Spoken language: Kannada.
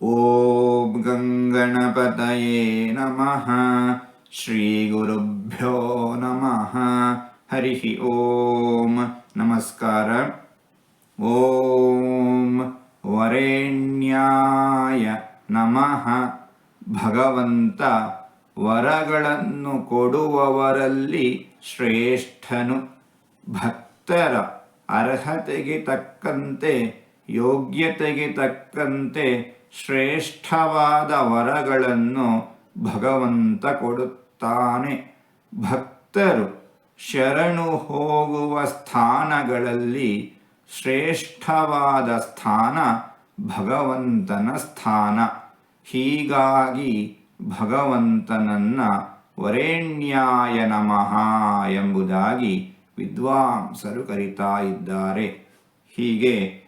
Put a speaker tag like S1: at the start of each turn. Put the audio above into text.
S1: ಓಂ ಗಂಗಣಪತಯೇ ನಮಃ ಶ್ರೀಗುರುಭ್ಯೋ ನಮಃ ಹರಿ ಓಂ ನಮಸ್ಕಾರ ಓಂ ವರೇಣ್ಯಾಯ ನಮಃ ಭಗವಂತ ವರಗಳನ್ನು ಕೊಡುವವರಲ್ಲಿ ಶ್ರೇಷ್ಠನು. ಭಕ್ತರ ಅರ್ಹತೆಗೆ ತಕ್ಕಂತೆ, ಯೋಗ್ಯತೆಗೆ ತಕ್ಕಂತೆ ಶ್ರೇಷ್ಠವಾದ ವರಗಳನ್ನು ಭಗವಂತ ಕೊಡುತ್ತಾನೆ. ಭಕ್ತರು ಶರಣು ಹೋಗುವ ಸ್ಥಾನಗಳಲ್ಲಿ ಶ್ರೇಷ್ಠವಾದ ಸ್ಥಾನ ಭಗವಂತನ ಸ್ಥಾನ. ಹೀಗಾಗಿ ಭಗವಂತನನ್ನ ವರೇಣ್ಯಾಯ ನಮಃ ಎಂಬುದಾಗಿ ವಿದ್ವಾಂಸರು ಕರೀತಾ ಇದ್ದಾರೆ. ಹೀಗೆ